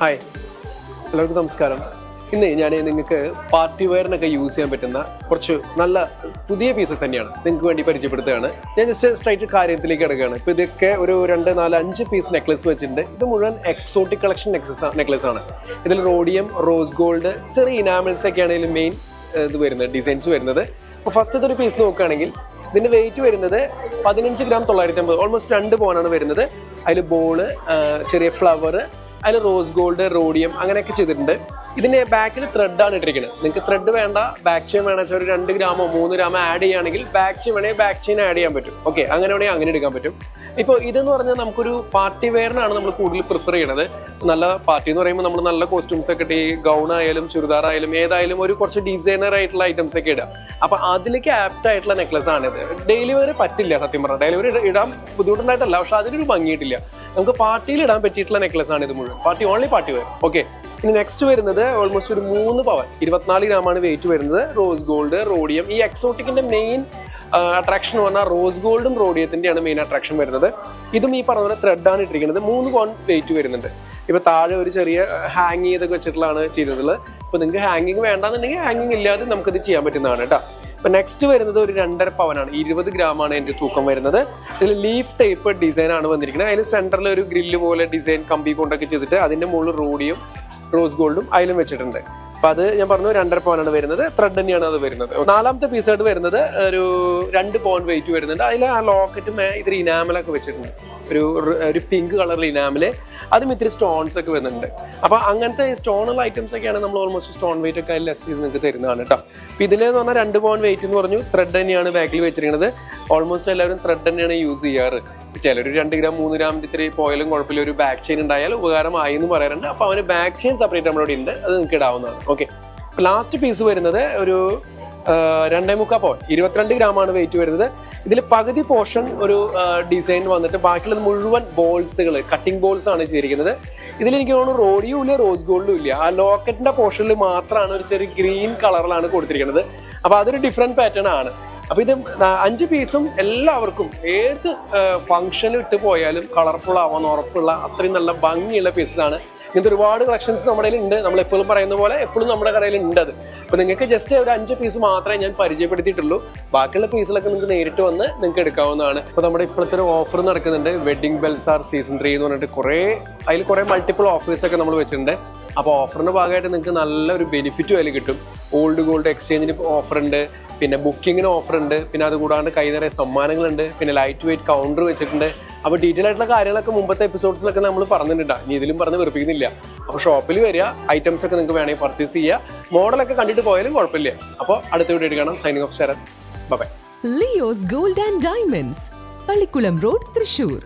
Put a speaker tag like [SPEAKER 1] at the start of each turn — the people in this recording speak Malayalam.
[SPEAKER 1] ഹായ് എല്ലാവർക്കും നമസ്കാരം. ഇന്ന് ഞാൻ നിങ്ങൾക്ക് പാർട്ടി വെയറിനൊക്കെ യൂസ് ചെയ്യാൻ പറ്റുന്ന കുറച്ച് നല്ല പുതിയ പീസസ് തന്നെയാണ്. നിങ്ങൾക്ക് വേണ്ടി പരിചയപ്പെടുത്തുകയാണ്. ഞാൻ ജസ്റ്റ് സ്ട്രൈറ്റ് കാര്യത്തിലേക്ക് കിടക്കുകയാണ്. ഇപ്പോൾ ഇതൊക്കെ ഒരു രണ്ട് നാല് അഞ്ച് പീസ് നെക്ലസ് വെച്ചിട്ടുണ്ട്. ഇത് മുഴുവൻ എക്സോട്ടിക് കളക്ഷൻ നെക്ലസ് നെക്ലസ് ആണ്. ഇതിൽ റോഡിയം റോസ് ഗോൾഡ് ചെറിയ ഇനാമിൾസ് ഒക്കെ ആണെങ്കിലും മെയിൻ ഇത് വരുന്നത് ഡിസൈൻസ് വരുന്നത്. അപ്പോൾ ഫസ്റ്റത്തെ ഒരു പീസ് നോക്കുകയാണെങ്കിൽ ഇതിന്റെ വെയിറ്റ് വരുന്നത് പതിനഞ്ച് ഗ്രാം തൊള്ളായിരത്തി അമ്പത് ഓൾമോസ്റ്റ് രണ്ട് പോണാണ് വരുന്നത്. അതിൽ ബോൾ ചെറിയ ഫ്ലവർ അതിൽ റോസ് ഗോൾഡ് റോഡിയം അങ്ങനെയൊക്കെ ചെയ്തിട്ടുണ്ട്. ഇതിന്റെ ബാക്കിൽ ത്രെഡാണ് ഇട്ടിരിക്കുന്നത് നിങ്ങൾക്ക് ത്രെഡ് വേണ്ട ബാക്ക് ചെയിൻ വേണമെന്ന് വെച്ചാൽ ഒരു രണ്ട് ഗ്രാമോ മൂന്ന് ഗ്രാമോ ആഡ് ചെയ്യുകയാണെങ്കിൽ ബാക്ക് ചെയിൻ വേണമെങ്കിൽ ബാക്ക് ചെയിൻ ആഡ് ചെയ്യാൻ പറ്റും. ഓക്കെ അങ്ങനെ വേണമെങ്കിൽ അങ്ങനെ എടുക്കാൻ പറ്റും. ഇപ്പോൾ ഇതെന്ന് പറഞ്ഞാൽ നമുക്കൊരു പാർട്ടി വെയറിനാണ് നമ്മൾ കൂടുതൽ പ്രിഫർ ചെയ്യുന്നത് നല്ല പാർട്ടി എന്ന് പറയുമ്പോൾ നമ്മൾ നല്ല കോസ്റ്റ്യൂംസ് ഒക്കെ ഇട്ട് ഗൗൺ ആയാലും ചുരിദാർ ആയാലും ഏതായാലും ഒരു കുറച്ച് ഡിസൈനർ ആയിട്ടുള്ള ഐറ്റംസ് ഒക്കെ ഇടുക. അപ്പോൾ അതിലേക്ക് ആപ്റ്റ് ആയിട്ടുള്ള നെക്ലസ് ആണിത് ഡെയിലി വെയർ പറ്റില്ല സത്യം പറഞ്ഞാൽ. ഡെയിലി വെയർ ഇടാൻ ബുദ്ധിമുട്ടുണ്ടായിട്ടല്ല പക്ഷെ അതിനൊരു ഭംഗിയിട്ടില്ല നമുക്ക് പാർട്ടിയിൽ ഇടാൻ പറ്റിയിട്ടുള്ള നെക്ലസ് ആണ് ഇത് മുഴുവൻ. Party only party wear okay ഇനി നെക്സ്റ്റ് വരുന്നത് ഓൾമോസ്റ്റ് ഒരു മൂന്ന് പവൻ ഇരുപത്തിനാല് ഗ്രാമാണ് വെയിറ്റ് വരുന്നത്. റോസ് ഗോൾഡ് റോഡിയം ഈ എക്സോട്ടിക്കിന്റെ മെയിൻ അട്രാക്ഷൻ എന്ന് പറഞ്ഞാൽ റോസ് ഗോൾഡും റോഡിയത്തിന്റെയാണ് മെയിൻ അട്രാക്ഷൻ വരുന്നത്. ഇതും ഈ പറഞ്ഞ പോലെ ത്രെഡാണ് ഇട്ടിരിക്കുന്നത്. മൂന്ന് പവൻ വെയിറ്റ് വരുന്നുണ്ട്. ഇപ്പൊ താഴെ ഒരു ചെറിയ ഹാങ് ചെയ്തൊക്കെ വെച്ചിട്ടുള്ളതാണ് ചെയ്തിട്ടുള്ളത്. ഇപ്പൊ നിങ്ങൾക്ക് ഹാങ്ങിങ് വേണ്ടാന്നുണ്ടെങ്കിൽ ഹാങ്ങിങ് ഇല്ലാതെ നമുക്കിത് ചെയ്യാൻ പറ്റുന്നതാണ് കേട്ടോ. ഇപ്പൊ നെക്സ്റ്റ് വരുന്നത് ഒരു രണ്ടര ആണ് ഇരുപത് ഗ്രാം ആണ് എന്റെ തൂക്കം വരുന്നത്. ഇതിൽ ലീഫ് ടൈപ്പ് ഡിസൈൻ ആണ് വന്നിരിക്കുന്നത്. അതിന് സെന്ററിൽ ഒരു ഗ്രില്ല് പോലെ ഡിസൈൻ കമ്പി കൊണ്ടൊക്കെ ചെയ്തിട്ട് അതിന്റെ മുകളിൽ റോഡിയും റോസ് ഗോൾഡും അതിലും വെച്ചിട്ടുണ്ട്. അപ്പൊ അത് ഞാൻ പറഞ്ഞു രണ്ടര പവനാണ് വരുന്നത്. ത്രെഡ് തന്നെയാണ് അത് വരുന്നത്. നാലാമത്തെ പീസായിട്ട് വരുന്നത് ഒരു രണ്ട് പവൻ വെയിറ്റ് വരുന്നുണ്ട്. അതിൽ ആ ലോക്കറ്റ് ഇതിൽ ഇനാമലൊക്കെ വെച്ചിട്ടുണ്ട്. ഒരു ഒരു പിങ്ക് കളറിൽ ഇനാമൽ അതും ഇത്തിരി സ്റ്റോൺസ് ഒക്കെ വരുന്നുണ്ട്. അപ്പൊ അങ്ങനത്തെ സ്റ്റോണുള്ള ഐറ്റംസ് ഒക്കെയാണ് നമ്മൾ ഓൾമോസ്റ്റ് സ്റ്റോൺ വെയിറ്റ് ഒക്കെ ലെസ് ചെയ്ത് നിങ്ങൾക്ക് തരുന്നതാണ് കേട്ടോ അപ്പൊ ഇതിലെന്ന് പറഞ്ഞാൽ രണ്ട് പോയിന്റ് വെയിറ്റ് എന്ന് പറഞ്ഞു ത്രെഡ് തന്നെയാണ് ബാക്കിൽ വെച്ചിരിക്കുന്നത്. ഓൾമോസ്റ്റ് എല്ലാവരും ത്രെഡ് തന്നെയാണ് യൂസ് ചെയ്യാറ്. ചിലർ രണ്ട് ഗ്രാം മൂന്ന് ഗ്രാം ഇത്തിരി പോയാലും കുഴപ്പമില്ല. ഒരു ബാക്ക് ചെയിൻ ഉണ്ടായാൽ ഉപകാരമായി എന്ന് പറയാറുണ്ട്. അപ്പൊ അവന് ബാക്ക് ചെയിൻ സെപ്പറേറ്റ് നമ്മളോട് ഉണ്ട്. അത് നിങ്ങൾക്ക് ഇടാവുന്നതാണ്. ഓക്കെ ലാസ്റ്റ് പീസ് വരുന്നത് ഒരു രണ്ടേ മുക്കാൽ പവൻ. ഇരുപത്തിരണ്ട് ആണ് വെയിറ്റ് വരുന്നത്. ഇതിൽ പകുതി പോർഷൻ ഒരു ഡിസൈൻ വന്നിട്ട് ബാക്കിയുള്ളത് മുഴുവൻ ബോൾസുകൾ കട്ടിംഗ് ബോൾസ് ആണ് ചെയ്തിരിക്കുന്നത്. ഇതിൽ എനിക്ക് തോന്നുന്നു റോഡിയും ഇല്ല റോസ് ഗോൾഡും ഇല്ല. ആ ലോക്കറ്റിന്റെ പോർഷനിൽ മാത്രമാണ് ഒരു ചെറിയ ഗ്രീൻ കളറിലാണ് കൊടുത്തിരിക്കുന്നത്. അപ്പൊ അതൊരു ഡിഫറെന്റ് പാറ്റേൺ ആണ്. അപ്പൊ ഇത് അഞ്ച് പീസും എല്ലാവർക്കും ഏത് ഫംഗ്ഷനിൽ ഇട്ട് പോയാലും കളർഫുൾ ആവാൻ ഉറപ്പുള്ള അത്രയും നല്ല ഭംഗിയുള്ള പീസസ് ആണ്. ഇങ്ങനത്തെ ഒരുപാട് കളക്ഷൻസ് നമ്മുടെ കയ്യിൽ ഉണ്ട് നമ്മൾ എപ്പോഴും പറയുന്ന പോലെ എപ്പോഴും നമ്മുടെ കടയിൽ ഉണ്ട് അത്. അപ്പൊ നിങ്ങൾക്ക് ജസ്റ്റ് ഒരു അഞ്ച് പീസ് മാത്രമേ ഞാൻ പരിചയപ്പെടുത്തിയിട്ടുള്ളൂ. ബാക്കിയുള്ള പീസിലൊക്കെ നിങ്ങൾക്ക് നേരിട്ട് വന്ന് നിങ്ങൾക്ക് എടുക്കാവുന്നതാണ്. ഇപ്പൊ നമ്മുടെ ഇപ്പോഴത്തെ ഒരു ഓഫർ നടക്കുന്നുണ്ട്. വെഡിങ് ബെൽസാർ സീസൺ ത്രീ എന്ന് പറഞ്ഞിട്ട് കുറേ അതിൽ കുറേ മൾട്ടിപ്പിൾ ഓഫേഴ്സ് ഒക്കെ നമ്മൾ വെച്ചിട്ടുണ്ട്. അപ്പോൾ ഓഫറിന്റെ ഭാഗമായിട്ട് നിങ്ങൾക്ക് നല്ലൊരു ബെനിഫിറ്റും അതിൽ കിട്ടും. ഓൾഡ് ഗോൾഡ് എക്സ്ചേഞ്ചിന് ഓഫർ ഉണ്ട്. പിന്നെ ബുക്കിങ്ങിന് ഓഫർ ഉണ്ട്. പിന്നെ അത് കൂടാണ്ട് കൈ നിറയെ സമ്മാനങ്ങളുണ്ട്. പിന്നെ ലൈറ്റ് വെയിറ്റ് കൗണ്ടർ വെച്ചിട്ടുണ്ട്. അപ്പോൾ ഡീറ്റെയിൽ ആയിട്ടുള്ള കാര്യങ്ങളൊക്കെ മുമ്പത്തെ എപ്പിസോഡ്സിലൊക്കെ നമ്മൾ പറഞ്ഞിട്ടുണ്ടാ. ഇനി ഇതിലും പറഞ്ഞ് വെറുപ്പിക്കുന്നില്ല. അപ്പോൾ ഷോപ്പിൽ വരിക ഐറ്റംസ് ഒക്കെ നിങ്ങൾക്ക് വേണമെങ്കിൽ പർച്ചേസ് ചെയ്യുക മോഡലൊക്കെ കണ്ടിട്ട് പോയാലും കുഴപ്പമില്ല. അപ്പോൾ അടുത്ത വീഡിയോ കാണാം. Signing off Sarath. Bye
[SPEAKER 2] Leo's gold and diamonds Pallikkulam road Thrissur